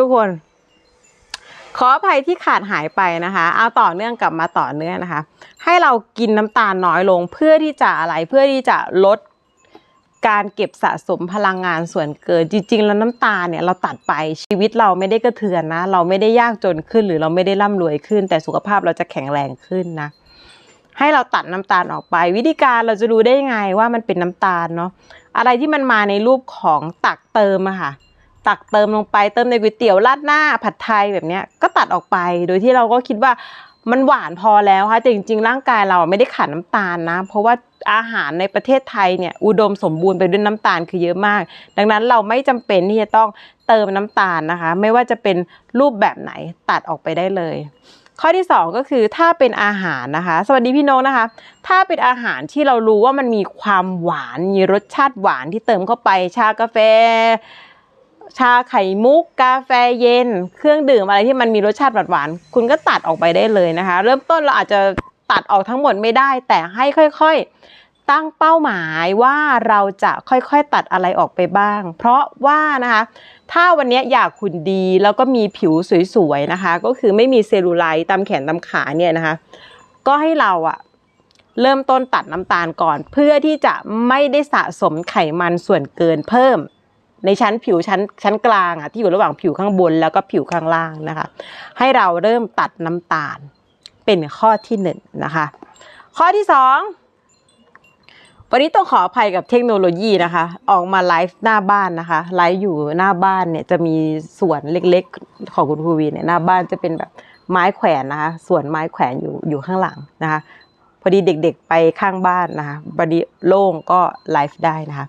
ทุกคน ขออภัยที่ขาดหายไปนะคะ เอาต่อเนื่องกลับมาต่อเนื่องนะคะ ให้เรากินน้ำตาลน้อยลงเพื่อที่จะอะไรเพื่อที่จะลดการเก็บสะสมพลังงานส่วนเกิน จริง ๆ แล้วน้ำตาลเนี่ยเราตัดไปชีวิตเราไม่ได้กระเทือนนะ เราไม่ได้ยากจนขึ้นหรือเราไม่ได้ร่ำรวยขึ้น แต่สุขภาพเราจะแข็งแรงขึ้นนะให้เราตัดน้ำตาลออกไป วิธีการเราจะรู้ได้ไงว่ามันเป็นน้ำตาลเนาะอะไรที่มันมาในรูปของตักเติมอะค่ะ ตักเติมลงไปเติมในก๋วยเตี๋ยวราดหน้าผัดไทยแบบเนี้ยก็ตัดออกไป โดยที่เราก็คิดว่ามันหวานพอแล้วค่ะแต่จริงๆ ร่างกายเราไม่ได้ขาดน้ำตาลนะ เพราะว่าอาหารในประเทศไทยเนี่ยอุดมสมบูรณ์ไปด้วยน้ำตาลคือเยอะมาก ดังนั้นเราไม่จำเป็นที่จะต้องเติมน้ำตาลนะคะ ไม่ว่าจะเป็นรูปแบบไหนตัดออกไปได้เลย ข้อที่ 2 ก็คือถ้าเป็นอาหารนะคะ สวัสดีพี่นกนะคะ ถ้าเป็นอาหารที่เรารู้ว่ามันมีความหวานมีรสชาติหวานที่เติมเข้าไปชากาแฟ ชาไข่มุก กาแฟเย็น เครื่องดื่มอะไรที่มันมีรสชาติหวานๆคุณก็ตัดออกไปได้เลยนะคะ เริ่มต้นเราอาจจะตัดออกทั้งหมดไม่ได้ แต่ให้ค่อยๆ ตั้งเป้าหมายว่าเราจะค่อยๆตัดอะไรออกไปบ้าง เพราะว่านะคะถ้าวันนี้อยากคุณดีแล้วก็มีผิวสวยๆนะคะ ก็คือไม่มีเซลลูไลท์ตามแขนตามขาเนี่ยนะคะ ก็ให้เราอะเริ่มต้นตัดน้ำตาลก่อน เพื่อที่จะไม่ได้สะสมไขมันส่วนเกินเพิ่ม ในชั้นผิวชั้นชั้นกลางอะที่อยู่ระหว่างผิวข้างบนแล้วก็ผิวข้างล่างนะคะ ให้เราเริ่มตัดน้ำตาลเป็นข้อที่หนึ่งนะคะ ข้อที่สองวันนี้ต้องขออภัยกับเทคโนโลยีนะคะ ออกมาไลฟ์หน้าบ้านนะคะไลฟ์อยู่หน้าบ้านเนี่ยจะมีสวนเล็กๆของคุณครูวีเนี่ยหน้าบ้านจะเป็นแบบไม้แขวนนะคะสวนไม้แขวนอยู่อยู่ข้างหลังนะคะพอดีเด็กๆไปข้างบ้านนะคะพอดีโล่งก็ไลฟ์ได้นะคะ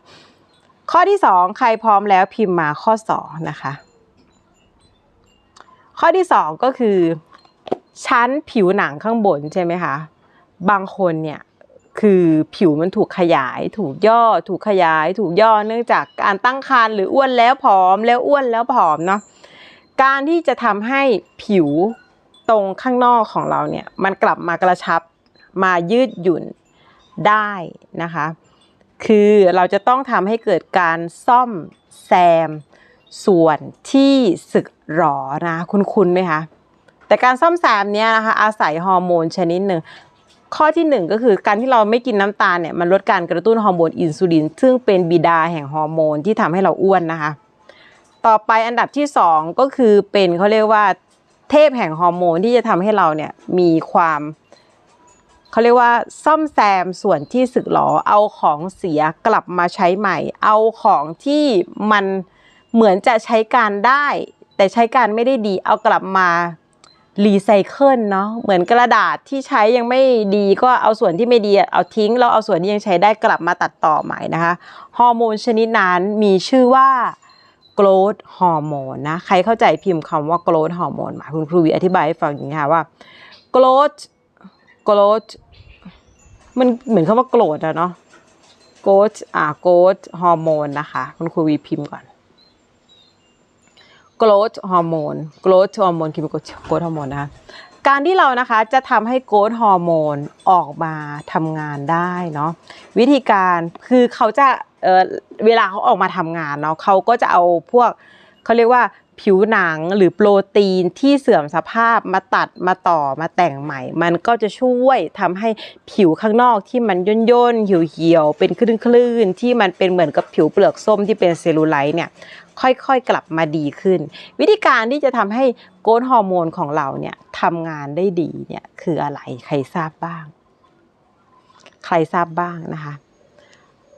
ข้อที่สองใครพร้อมแล้วพิมพ์มาข้อสองนะคะ ข้อที่สองก็คือ ชั้นผิวหนังข้างบนใช่ไหมคะ บางคนเนี่ยคือผิวมันถูกขยาย ถูกย่อ ถูกขยาย ถูกย่อเนื่องจากการตั้งครรภ์หรืออ้วนแล้วผอมแล้วอ้วนแล้วผอมเนาะการที่จะทำให้ผิวตรงข้างนอกของเราเนี่ยมันกลับมากระชับมายืดหยุ่นได้นะคะ คือเราจะต้องทำให้เกิดการซ่อมแซม ส่วนที่สึกหรอนะคุณคุณไหมคะแต่การซ่อมแซมเนี้ยนะคะอาศัยฮอร์โมนชนิดหนึ่งข้อที่หนึ่งก็คือการที่เราไม่กินน้ำตาลเนี่ยมันลดการกระตุ้นฮอร์โมนอินซูลิน ซึ่งเป็นบิดาแห่งฮอร์โมนที่ทำให้เราอ้วนนะคะ ต่อไปอันดับที่สองก็คือเป็นเขาเรียกว่าเทพแห่งฮอร์โมนที่จะทำให้เราเนี่ยมีความ เขาเรียกว่าซ่อมแซมส่วนที่สึกหรอเอาของเสียกลับมาใช้ใหม่ เอาของที่มันเหมือนจะใช้การได้ แต่ใช้การไม่ได้ดีเอากลับมารีไซเคิลเนาะเหมือนกระดาษที่ใช้ยังไม่ดีก็เอาส่วนที่ไม่ดีเอาทิ้งแล้วเอาส่วนที่ยังใช้ได้กลับมาตัดต่อใหม่นะคะฮอร์โมนชนิดนั้นมีชื่อว่า growth hormone นะใครเข้าใจพิมพ์คำว่า growth hormone มาคุณครูวีอธิบายให้ฟังอย่างนี้ค่ะว่า growth growth มันเหมือนคำว่าโกรธอะเนาะ growth อ่า growth hormone นะคะคุณครูวีพิมพ์ก่อน growth hormone growth hormone คิดเป็น growth hormone นะคะการที่เรานะคะจะทำให้ growth hormone ออกมาทำงานได้เนาะวิธีการคือเขาจะเออเวลาเขาออกมาทำงานเนาะเขาก็จะเอาพวกเขาเรียกว่า ผิวหนังหรือโปรตีนที่เสื่อมสภาพมาตัดมาต่อมาแต่งใหม่ มันก็จะช่วยทำให้ผิวข้างนอกที่มันย่นย่นเหี่ยวเหี่ยวเป็นคลื่นคลื่นที่มันเป็นเหมือนกับผิวเปลือกส้มที่เป็นเซลลูไลท์เนี่ยค่อยๆกลับมาดีขึ้น วิธีการที่จะทำให้โกรทฮอร์โมนของเราเนี่ยทำงานได้ดีเนี่ยคืออะไรใครทราบบ้าง ใครทราบบ้างนะคะ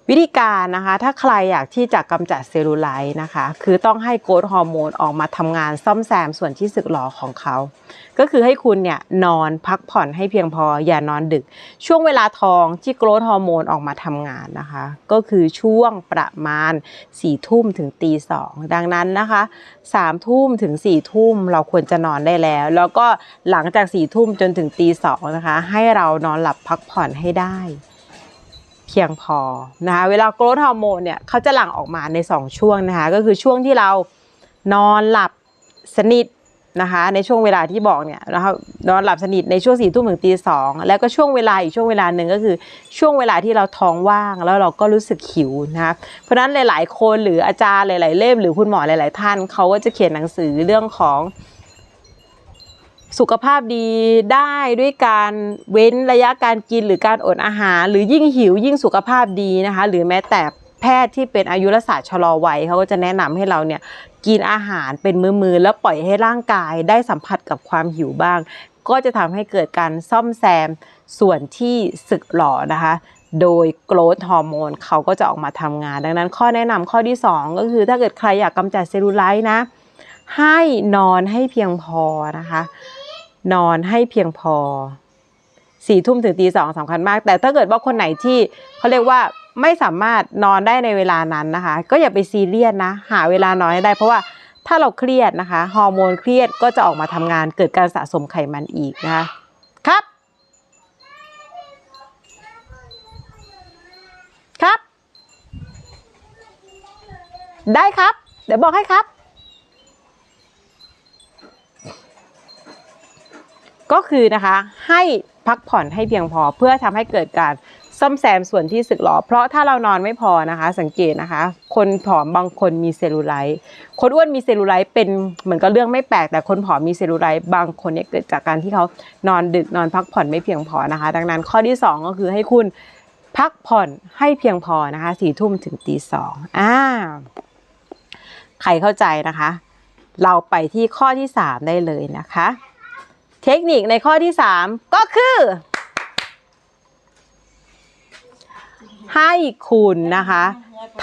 วิธีการนะคะ ถ้าใครอยากที่จะกำจัดเซลลูไลท์นะคะ คือต้องให้โกรทฮอร์โมนออกมาทำงานซ่อมแซมส่วนที่สึกหรอของเขา ก็คือให้คุณเนี่ยนอนพักผ่อนให้เพียงพออย่านอนดึก ช่วงเวลาทองที่โกรทฮอร์โมนออกมาทำงานนะคะ ก็คือช่วงประมาณ4ี่ทุ่มถึงตีสองดังนั้นนะคะ3ามทุ่มถึง4ี่ทุ่มเราควรจะนอนได้แล้ว แล้วก็หลังจาก4ี่ทุ่มจนถึงตีสองนะคะ ให้เรานอนหลับพักผ่อนให้ได้ พียงพอนะคะเวลาโกรทฮอร์โมนเนี่ยเขาจะหลั่งออกมาใน 2 ช่วงนะคะก็คือช่วงที่เรานอนหลับสนิทนะคะในช่วงเวลาที่บอกเนี่ยนะคะนอนหลับสนิทในช่วงสี่ทุ่มถึงตีสองแล้วก็ช่วงเวลาอีกช่วงเวลาหนึ่งก็คือช่วงเวลาที่เราท้องว่างแล้วเราก็รู้สึกหิวนะคะเพราะฉะนั้นหลาย ๆ คนหรืออาจารย์หลาย ๆ เล่ม หรือคุณหมอหลาย ๆ ท่านเขาก็จะเขียนหนังสือเรื่องของ สุขภาพดีได้ด้วยการเว้นระยะการกินหรือการอดอาหาร หรือยิ่งหิวยิ่งสุขภาพดีนะคะ หรือแม้แต่แพทย์ที่เป็นอายุรศาสตร์ชะลอวัยเขาก็จะแนะนำให้เราเนี่ยกินอาหารเป็นมือๆแล้วปล่อยให้ร่างกายได้สัมผัสกับความหิวบ้าง ก็จะทำให้เกิดการซ่อมแซมส่วนที่สึกหรอนะคะ โดยโกรทฮอร์โมนเขาก็จะออกมาทำงาน ดังนั้นข้อแนะนำข้อที่ 2 ก็คือถ้าเกิดใครอยากกำจัดเซลลูไลท์นะ ให้นอนให้เพียงพอนะคะ นอนให้เพียงพอสี่ทุ่มถึงตีสองสำคัญมาก แต่ถ้าเกิดว่าคนไหนที่เขาเรียกว่าไม่สามารถนอนได้ในเวลานั้นนะคะ ก็อย่าไปซีเรียสนะ หาเวลานอนให้ได้ เพราะว่าถ้าเราเครียดนะคะฮอร์โมนเครียดก็จะออกมาทำงานเกิดการสะสมไขมันอีกนะคะครับ ครับ ได้ครับ เดี๋ยวบอกให้ครับ ก็คือนะคะให้พักผ่อนให้เพียงพอเพื่อทำให้เกิดการซ่อมแซมส่วนที่สึกหรอ เพราะถ้าเรานอนไม่พอนะคะ สังเกตนะคะ คนผอมบางคนมีเซลลูไลท์คนอ้วนมีเซลลูไลท์เป็นเหมือนกับเรื่องไม่แปลก แต่คนผอมมีเซลลูไลท์บางคนเนี่ยเกิดจากการที่เขานอนดึกนอนพักผ่อนไม่เพียงพอนะคะ ดังนั้นข้อที่สองก็คือให้คุณพักผ่อนให้เพียงพอนะคะสี่ทุ่มถึงตีสองอ่าใครเข้าใจนะคะ เราไปที่ข้อที่สามได้เลยนะคะ เทคนิคในข้อที่ 3 ก็คือ ให้คุณนะคะ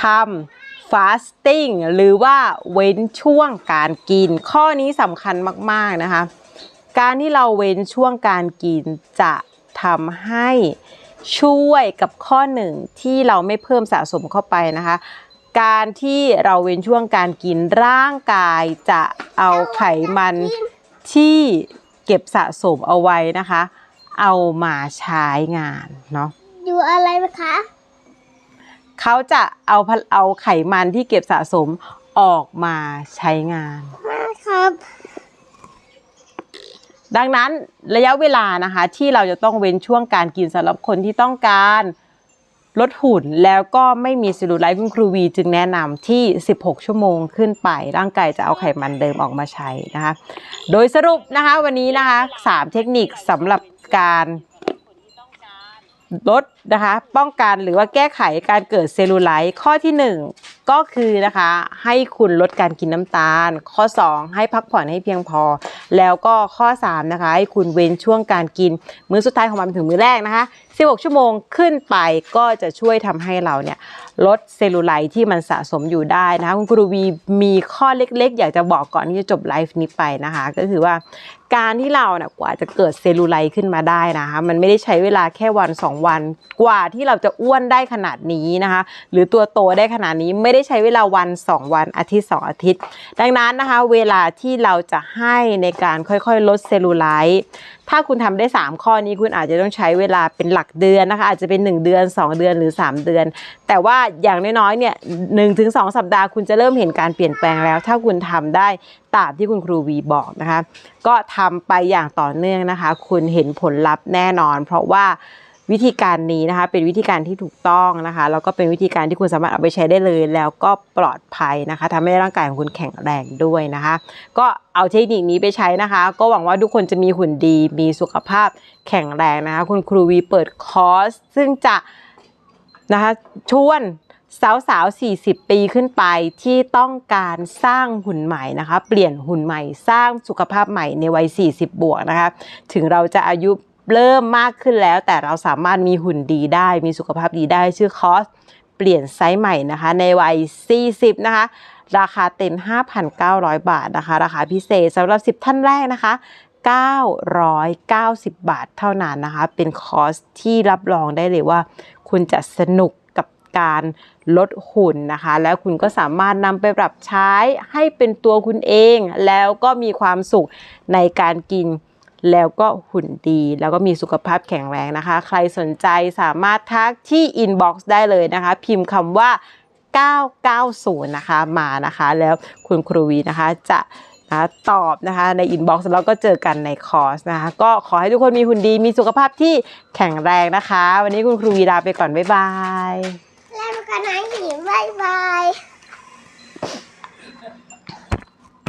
ทำ fasting หรือว่าเว้นช่วงการกิน ข้อนี้สำคัญมาก ๆ นะคะ การที่เราเว้นช่วงการกินจะทำให้ช่วยกับข้อหนึ่งที่เราไม่เพิ่มสะสมเข้าไปนะคะ การที่เราเว้นช่วงการกินร่างกายจะเอาไขมันที่ เก็บสะสมเอาไว้นะคะ เอามาใช้งานเนาะดูอะไรไหมคะเขาจะเอาพะเอาไขมันที่เก็บสะสมออกมาใช้งานมาครับ ดังนั้นระยะเวลานะคะที่เราจะต้องเว้นช่วงการกินสำหรับคนที่ต้องการ ลดหุ่นแล้วก็ไม่มีเซลลูไลท์คุณครูวีจึงแนะนำที่ 16 ชั่วโมงขึ้นไป ร่างกายจะเอาไขมันเดิมออกมาใช้นะคะ โดยสรุปนะคะวันนี้นะคะ 3 เทคนิคสำหรับการลดนะคะ ป้องกันหรือว่าแก้ไขการเกิดเซลลูไลท์ข้อที่ 1 ก็คือนะคะให้คุณลดการกินน้ำตาล ข้อ 2 ให้พักผ่อนให้เพียงพอ แล้วก็ข้อ 3 นะคะ ให้คุณเว้นช่วงการกิน มื้อสุดท้ายของวันถึงมื้อแรกนะคะ16 ชั่วโมงขึ้นไปก็จะช่วยทำให้เราเนี่ยลดเซลลูไลท์ที่มันสะสมอยู่ได้นะคะคุณครูวีมีข้อเล็กๆ อยากจะบอกก่อนที่จะจบไลฟ์นี้ไปนะคะ ก็คือว่า การที่เราเนี่ยกว่าจะเกิดเซลลูไลท์ขึ้นมาได้นะคะมันไม่ได้ใช้เวลาแค่วัน 2 วัน กว่าที่เราจะอ้วนได้ขนาดนี้นะคะ หรือตัวโตได้ขนาดนี้ไม่ได้ใช้เวลาวัน 2 วันอาทิตย์ 2 อาทิตย์ ดังนั้นนะคะ เวลาที่เราจะให้ในการค่อยๆ ลดเซลลูไลท์ ถ้าคุณทำได้ 3 ข้อนี้คุณอาจจะต้องใช้เวลาเป็นหลักเดือนนะคะ อาจจะเป็น 1 เดือน 2 เดือนหรือ 3 เดือน แต่ว่าอย่างน้อยๆเนี่ยหนึ่งถึงสองสัปดาห์คุณจะเริ่มเห็นการเปลี่ยนแปลงแล้ว ถ้าคุณทำได้ตามที่คุณครูวีบอกนะคะ ก็ทำไปอย่างต่อเนื่องนะคะ คุณเห็นผลลัพธ์แน่นอน เพราะว่า วิธีการนี้นะคะ เป็นวิธีการที่ถูกต้องนะคะแล้วก็เป็นวิธีการที่คุณสามารถเอาไปใช้ได้เลย แล้วก็ปลอดภัยนะคะทำให้ร่างกายของคุณแข็งแรงด้วยนะคะ ก็เอาเทคนิคนี้ไปใช้นะคะ ก็หวังว่าทุกคนจะมีหุ่นดี มีสุขภาพแข็งแรงนะคะ คุณครูวีเปิดคอร์สซึ่งจะนะคะชวนสาวสาว40 ปีขึ้นไปที่ต้องการสร้างหุ่นใหม่นะคะ เปลี่ยนหุ่นใหม่สร้างสุขภาพใหม่ในวัย 40 บวกนะคะ ถึงเราจะอายุ เริ่มมากขึ้นแล้ว แต่เราสามารถมีหุ่นดีได้ มีสุขภาพดีได้ชื่อคอร์สเปลี่ยนไซส์ใหม่นะคะ ในวัย 40 นะคะ ราคาเต็ม 5,900 บาทนะคะ ราคาพิเศษสำหรับ 10 ท่านแรกนะคะ990 บาทเท่านั้นนะคะ เป็นคอสที่รับรองได้เลยว่า คุณจะสนุกกับการลดหุ่นนะคะ แล้วคุณก็สามารถนำไปปรับใช้ให้เป็นตัวคุณเอง แล้วก็มีความสุขในการกิน แล้วก็หุ่นดี แล้วก็มีสุขภาพแข็งแรงนะคะ ใครสนใจสามารถทักที่อินบ็อกซ์ได้เลยนะคะ พิมพ์คำว่า 990 นะคะมานะคะ แล้วคุณครูวีนะคะจะนะคะตอบนะคะในอินบ็อกซ์แล้วก็เจอกันในคอร์สนะคะ ก็ขอให้ทุกคนมีหุ่นดีมีสุขภาพที่แข็งแรงนะคะ วันนี้คุณครูวีดาไปก่อน บ๊ายบาย แล้วกันนะหิบายบาย